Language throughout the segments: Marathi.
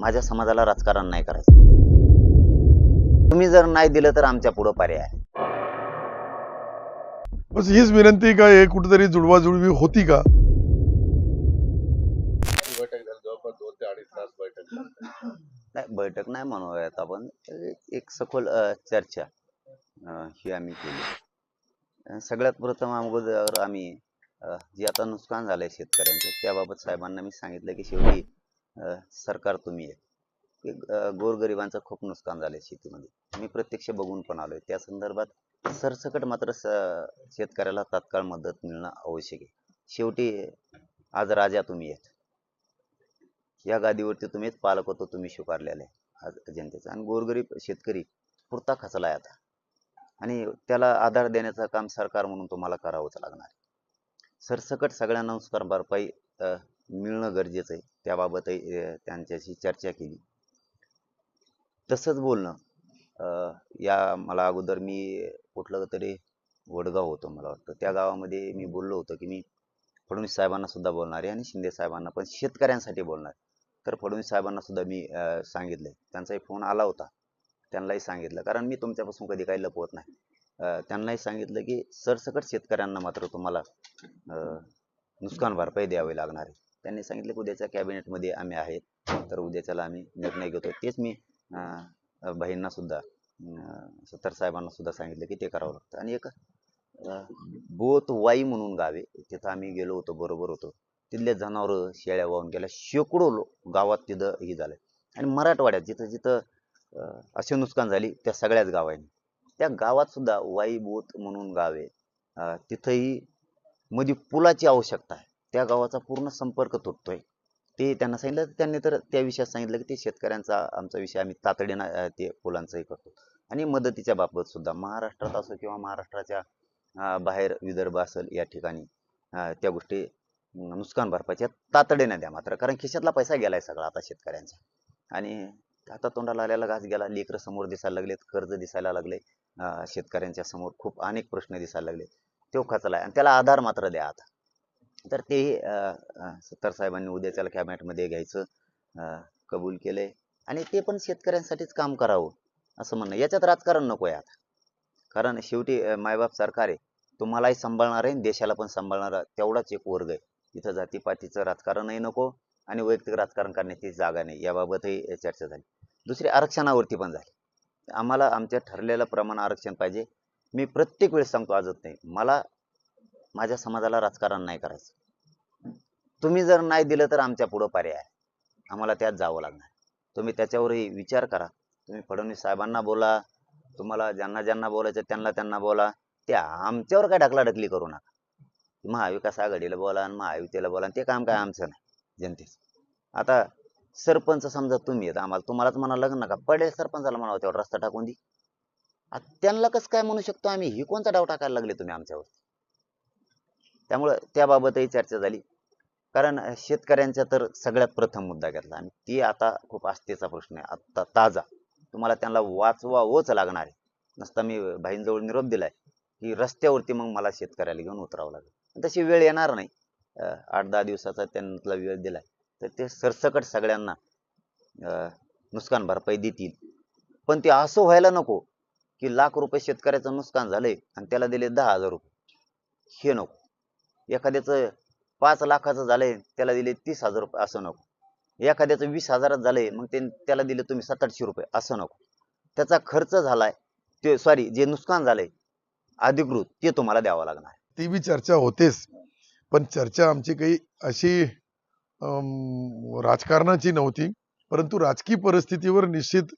माझ्या समाजाला राजकारण नाही करायचं तुम्ही जर नाही दिलं तर आमच्या पुढं पर्याय. बस हीच विनंती का हे कुठेतरी जुळवाजुळवी होती का बैठक झाली जवळपास दोन ते अडीच तास बैठक झाली. नाही बैठक नाही म्हणूयात आपण एक- सखोल चर्चा ही आम्ही केली सगळ्यात प्रथम अगोदर आम्ही जे आता नुकसान झालंय शेतकऱ्यांचं त्याबाबत साहेबांना मी सांगितलं की शेवटी सरकार तुम्ही आहे. गोरगरिबांचं खूप नुकसान झालंय शेतीमध्ये. मी प्रत्यक्ष बघून पण आलोय. त्या संदर्भात सरसकट मात्र शेतकऱ्याला तात्काळ मदत मिळणं आवश्यक आहे. शेवटी आज राजा तुम्ही आहेत. या गादीवरती तुम्हीच पालक होतो तुम्ही स्वीकारलेले आज जनतेचा. आणि गोरगरीब शेतकरी पुरता खचलाय आता. आणि त्याला आधार देण्याचं काम सरकार म्हणून तुम्हाला करावंच लागणार आहे. सरसकट सगळ्यांना नुकसान भरपाई मिळणं गरजेचं आहे. त्याबाबतही त्यांच्याशी चर्चा केली. तसंच बोलणं या मला अगोदर मी कुठलं तरी वडगाव होतो मला वाटतं. त्या गावामध्ये मी बोललो होतो की मी फडणवीस साहेबांना सुद्धा बोलणार आहे आणि शिंदे साहेबांना पण शेतकऱ्यांसाठी बोलणार आहे. तर फडणवीस साहेबांना सुद्धा मी सांगितलं सांगितलंय. त्यांचाही फोन आला होता. त्यांनाही सांगितलं. कारण मी तुमच्यापासून कधी काही लपवत नाही. त्यांनाही सांगितलं की सरसकट शेतकऱ्यांना मात्र तुम्हाला नुकसान भरपाई द्यावी लागणार आहे. त्यांनी सांगितलं की उद्याच्या कॅबिनेटमध्ये आम्ही आहेत तर उद्याच्याला आम्ही निर्णय घेतो. तेच मी बहींना सुद्धा सत्तर साहेबांना सुद्धा सांगितलं की ते करावं लागतं. आणि एक बोत वाई म्हणून गावे तिथं आम्ही गेलो होतो बरोबर होतो. तिथले जनावरं शेळ्या वाहून गेल्या. शेकडो लो गावात तिथं हे झालं. आणि मराठवाड्यात जिथं जिथं असे नुकसान झाली त्या सगळ्याच गावांनी. त्या गावात सुद्धा वाई बोत म्हणून गाव आहे. तिथंही मध्ये पुलाची आवश्यकता आहे. त्या गावाचा पूर्ण संपर्क तुटतोय. ते त्यांना सांगितलं त्यांनी तर त्या विषयात सांगितलं की ते शेतकऱ्यांचा आमचा विषय आम्ही तातडीनं ते पुलांचंही करतो. आणि मदतीच्या बाबत सुद्धा महाराष्ट्रात असो किंवा महाराष्ट्राच्या बाहेर विदर्भ असेल या ठिकाणी त्या गोष्टी नुकसान भरपाईच्या तातडीनं द्या मात्र. कारण खिशातला पैसा गेलाय सगळा आता शेतकऱ्यांचा. आणि आता तोंडाला आलेला घास गेला लेकरं समोर दिसायला लागलेत कर्ज दिसायला लागले शेतकऱ्यांच्या समोर खूप अनेक प्रश्न दिसायला लागले. तो खचला आणि त्याला आधार मात्र द्या आता. तर तेही अं, अं, सत्तार साहेबांनी उद्याच्याला कॅबिनेटमध्ये घ्यायचं अं, कबूल केलंय आणि ते पण शेतकऱ्यांसाठीच काम करावं असं म्हणणं. याच्यात राजकारण नको आहे आता. कारण शेवटी मायबाप सरकार आहे. तुम्हालाही सांभाळणार आहे आणि देशाला पण सांभाळणारा तेवढाच एक वर्ग आहे. इथं जातीपातीचं राजकारणही नको आणि वैयक्तिक राजकारण करण्याची जागा नाही. याबाबतही चर्चा झाली. दुसरी आरक्षणावरती पण झाली. आम्हाला आमच्या ठरलेलं प्रमाण आरक्षण पाहिजे. मी प्रत्येक वेळेस सांगतो आजच नाही मला माझ्या समाजाला राजकारण नाही करायचं. तुम्ही जर नाही दिलं तर आमच्या पुढं पर्याय आहे. आम्हाला त्यात जावं लागणार. तुम्ही त्याच्यावरही विचार करा. तुम्ही फडणवीस साहेबांना बोला तुम्हाला ज्यांना ज्यांना बोलायचं त्यांना त्यांना बोला. त्या आमच्यावर काय ढकलाढकली करू नका. महाविकास आघाडीला बोला आणि महायुतीला बोला ते काम काय आमचं नाही जनतेचं. आता सरपंच समजा तुम्ही आहेत आम्हाला तुम्हालाच म्हणावं लागेल नका. का पडेल सरपंचाला म्हणावं तेवढा रस्ता टाकून दे. त्यांना कसं काय म्हणू शकतो आम्ही? ही कोणता डाव टाकायला लागले तुम्ही आमच्यावर? त्यामुळं त्याबाबतही चर्चा झाली. कारण शेतकऱ्यांचा तर सगळ्यात प्रथम मुद्दा घेतला आणि ती आता खूप आस्थेचा प्रश्न आहे. आता ताजा. तुम्हाला त्यांना वाचवावंच लागणार आहे. नसता मी भाईंजवळ निरोप दिलाय. की रस्त्यावरती मग मला शेतकऱ्याला घेऊन उतरावं लागेल. तशी वेळ येणार नाही. आठ दहा दिवसाचा त्यांना वेळ दिलाय. तर ते सरसकट सगळ्यांना नुकसान भरपाई देतील. पण ते असं व्हायला नको की लाख रुपये शेतकऱ्याचं नुकसान झालंय आणि त्याला दिले दहा हजार रुपये. हे नको. एखाद्याचं पाच लाखाचं झालंय त्याला दिले तीस हजार रुपये असं नको. एखाद्याचं वीस हजारात झालंय मग ते त्याला दिले तुम्ही सात आठशे रुपये असं नको. त्याचा खर्च झालाय ते सॉरी जे नुकसान झालंय अधिकृत ते तुम्हाला द्यावं लागणार. ती बी चर्चा होतेच. पण चर्चा आमची काही अशी राजकारणाची नव्हती परंतु राजकीय परिस्थितीवर निश्चित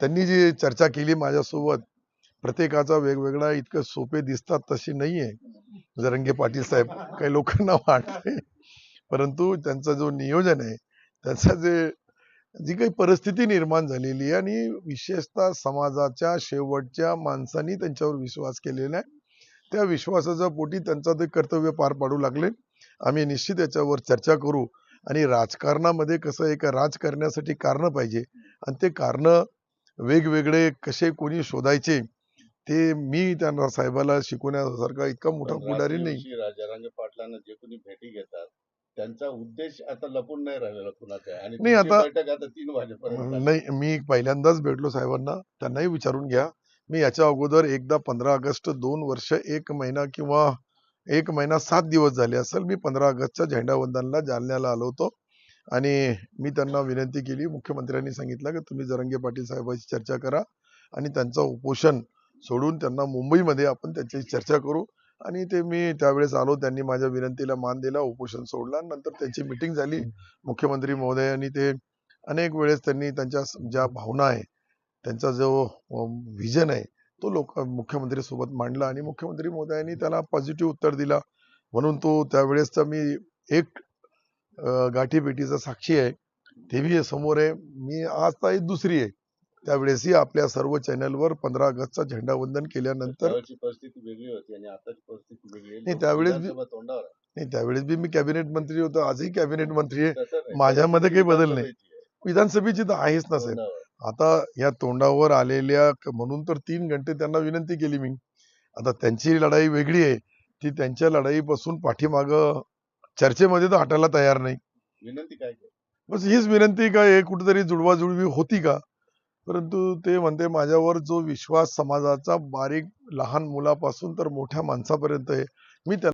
त्यांनी जी चर्चा केली माझ्यासोबत प्रत्येकाचा वेगवेगळा इतकं सोपे दिसतात तशी नाहीये. जरंगे पाटील साहेब काही लोकांना वाटते परंतु त्यांचा जो नियोजन आहे त्याचा जे जी काही परिस्थिती निर्माण झालेली आहे आणि विशेषतः समाजाच्या शेवटच्या माणसांनी त्यांच्यावर विश्वास केलेला आहे त्या विश्वासाच्या पोटी त्यांचं ते कर्तव्य पार पाडू लागले. आम्ही निश्चित याच्यावर चर्चा करू आणि राजकारणामध्ये कसं आहे का राज करण्यासाठी कारण पाहिजे आणि ते कारण वेगवेगळे कसे कोणी शोधायचे ते मी त्यांना साहेबाला शिकवण्यासारखा इतका मोठा पुढारी नाही. दिवशी राजा रांगे पाटलांना जे कोणी भेटी घेतात त्यांचा उद्देश आता लपून नाही राहिलेला कुणाचा आणि नाही, आता- तीन वाजेपर्यंत. नाही मी पहिल्यांदाच भेटलो साहेबांना. त्यांनाही विचारून घ्या. मी याच्या अगोदर एकदा पंधरा ऑगस्ट दोन वर्ष एक महिना किंवा एक महिना सात दिवस झाले असेल मी पंधरा ऑगस्टच्या झेंडावंदनला जालन्याला आलो होतो. आणि मी त्यांना विनंती केली मुख्यमंत्र्यांनी सांगितलं की तुम्ही जरंगे पाटील साहेबांशी चर्चा करा आणि त्यांचं उपोषण सोडून त्यांना मुंबईमध्ये आपण त्यांच्याशी चर्चा करू. आणि ते मी त्यावेळेस आलो त्यांनी माझ्या विनंतीला मान दिला उपोषण सोडला. नंतर त्यांची मिटिंग झाली. मुख्यमंत्री महोदयांनी ते अनेक वेळेस त्यांनी त्यांच्या ज्या भावना आहे त्यांचा जो विजन आहे तो लोक मुख्यमंत्री सोबत मांडला आणि मुख्यमंत्री महोदयांनी त्याला पॉझिटिव्ह उत्तर दिला. म्हणून तो त्यावेळेसचा मी एक गाठीभेटीचा साक्षी आहे. ते बी समोर आहे. मी आज ताई दुसरी आहे. त्यावेळेसही आपल्या सर्व चॅनलवर पंधरा ऑगस्टचा झेंडावंदन केल्यानंतर त्यावेळेस. नाही त्यावेळेस बी मी कॅबिनेट मंत्री होतो. आजही कॅबिनेट मंत्री आहे. माझ्यामध्ये काही बदल नाही. विधानसभेची तर आहेच ना साहेब. आता या तोंडावर आलेल्या म्हणून तर तीन घंटे त्यांना विनंती केली मी. आता त्यांची लढाई वेगळी आहे. ती त्यांच्या लढाईपासून पाठीमाग चर्चेमध्ये तर हटायला तयार नाही. विनंती काय बस हीच विनंती का हे कुठेतरी जुळवाजुळवी होती का? परंतु ते म्हणते माझ्यावर जो विश्वास समाजाचा बारीक लहान मुलापासून तर मोठ्या माणसापर्यंत आहे मी त्या